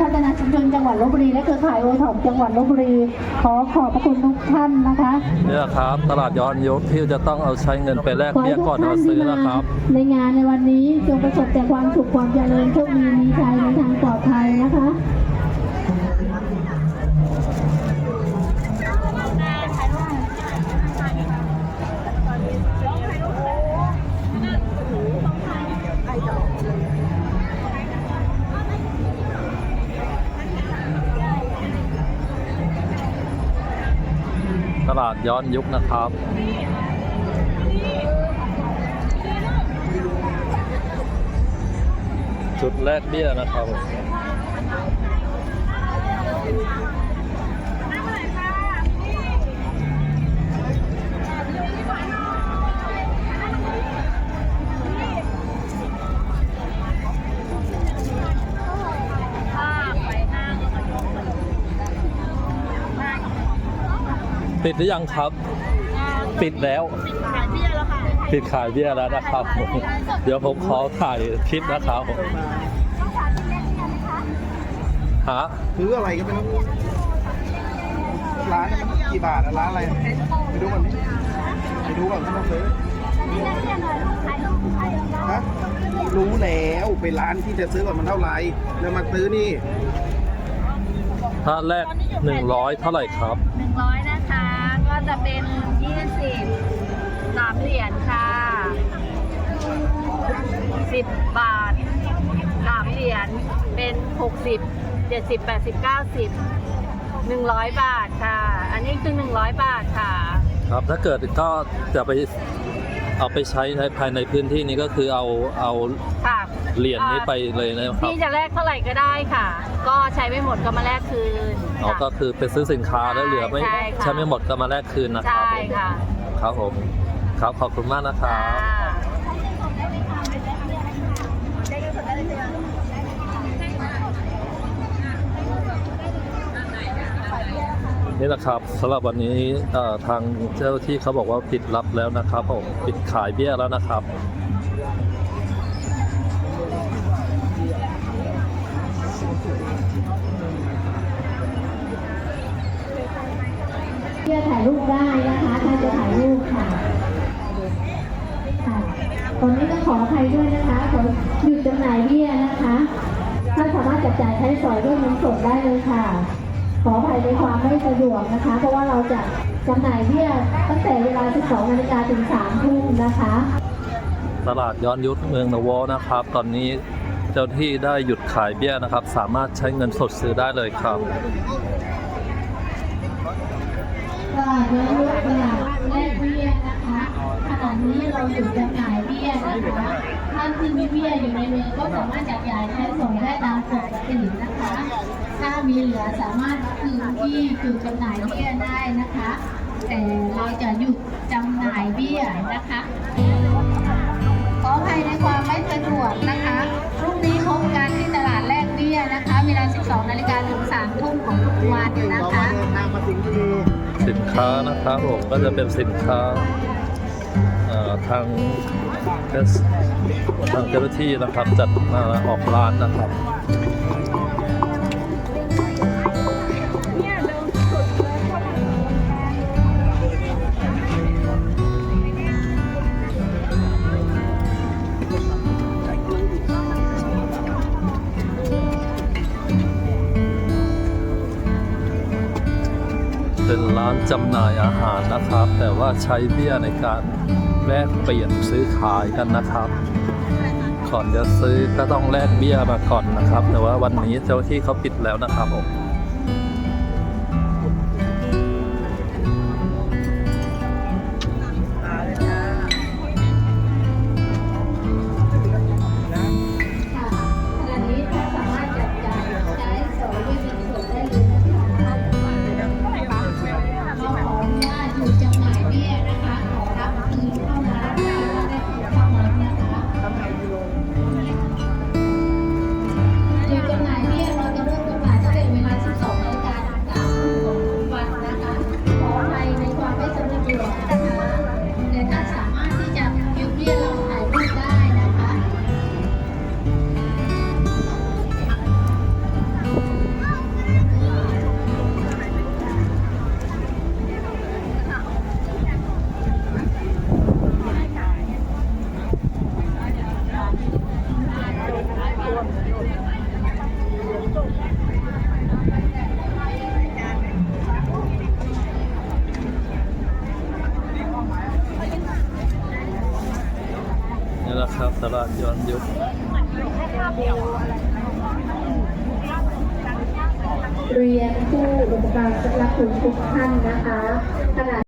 พัฒนาชุมชนจังหวัดลบบุรีและเครือข่ายโอท็อปจังหวัดลบบุรี ขอขอบพระคุณทุกท่านนะคะเนี่ยครับ ตลาดย้อนยุคที่จะต้องเอาใช้เงินไปแลกขอเบี้ให้ยทุกก่อนท่าเอานซื้ที่อมานะครับ ในงานในวันนี้จงประสบแต่ความสุขความเจริญโชคดีมีชัยในทางปลอดภัยนะคะ ตลาดย้อนยุคนะครับ จุดแรกเบี้ยนะครับ ปิดหรือยังครับ ปิดแล้วขายเบี้ยแล้วค่ะปิดขายเบี้ยแล้วนะครับ เดี๋ยวผมขอถ่ายคลิปนะครับผมฮะซื้ออะไรก็ไม่รู้ร้านนั้นมันกี่บาทอะร้านอะไรไปดูก่อนดิไปดูก่อนก็ต้องซื้อฮะรู้แล้วไปร้านที่จะซื้อก่อนมันเท่าไหร่แล้วมาซื้อนี่ถ้าแรกหนึ่งร้อยเท่าไหร่ครับหนึ่งร้อย นะคะ ก็จะเป็นยี่สิบสามเหรียญค่ะสิบบาทสามเหรียญเป็นหกสิบเจ็ดสิบแปดสิบเก้าสิบหนึ่งร้อยบาทค่ะ อันนี้คือหนึ่งร้อยบาทค่ะ ครับถ้าเกิดก็จะไป เอาไปใช้ในภายในพื้นที่นี้ก็คือเอาเอาค่ะเหรียญนี้ไปเลยนะครับ พี่จะแลกเท่าไหร่ก็ได้ค่ะ ก็ใช้ไม่หมดก็มาแลกคืนอ๋อค่ะ ก็คือไปซื้อสินค้าแล้วเหลือไม่ใช่ค่ะ ใช้ไม่หมดก็มาแลกคืนนะครับใช่ค่ะครับผม ครับขอบคุณมากนะครับนี่แหละครับสำหรับวันนี้ทางเจ้าที่เขาบอกว่าปิดรับแล้วนะครับผมปิดขายเบี้ยแล้วนะครับเพื่อถ่ายรูปได้นะคะถ้าจะถ่ายรูปค่ะค่ะตอนนี้ก็ขออภัยด้วยนะคะขอหยุดจำหน่ายเบี้ยนะคะท่านสามารถจับจ่ายใช้สอยด้วยเงินสดได้เลยค่ะ ขออภัยในความไม่สะดวกนะคะ เพราะว่าเราจะจำหน่ายเบี้ยตั้งแต่เวลา 12นาฬิกาถึง3ทุ่มนะคะ ตลาดย้อนยุคเมืองนวนะครับ ตอนนี้เจ้าหน้าที่ได้หยุดขายเบี้ยนะครับ สามารถใช้เงินสดซื้อได้เลยครับตลาดย้อนยุคตลาดแลกเบี้ยนะคะขณะนี้เราหยุดจำหน่ายเบี้ยนะคะท่านที่มีเบี้ยอยู่ในมือก็สามารถจับจ่ายใช้สอยได้ตามปกตินะคะถ้า มีเหลือสามารถคืนที่จุดจำหน่ายเบี้ยได้นะคะ แต่เราจะหยุดจำหน่ายเบี้ยนะคะ ขออภัยในความไม่สะดวกนะคะพรุ่งนี้พบกันที่ตลาดแลกเบี้ยนะคะ เวลา 12 นาฬิกาถึง 3 ทุ่มของทุกวันนะคะสินค้านะครับผมก็จะเป็นสินค้าทางทางเจ้าหน้าที่นะครับจัดมาออกร้านนะครับ เป็นร้านจำหน่ายอาหารนะครับ แต่ว่าใช้เบี้ยในการแลกเปลี่ยนซื้อขายกันนะครับก่อนจะซื้อก็ต้องแลกเบี้ยมาก่อนนะครับ แต่ว่าวันนี้เจ้าที่เขาปิดแล้วนะครับผม ตลาดย้อนยุคเรียนผู้อุปการะคุณทุกท่านนะคะขณะ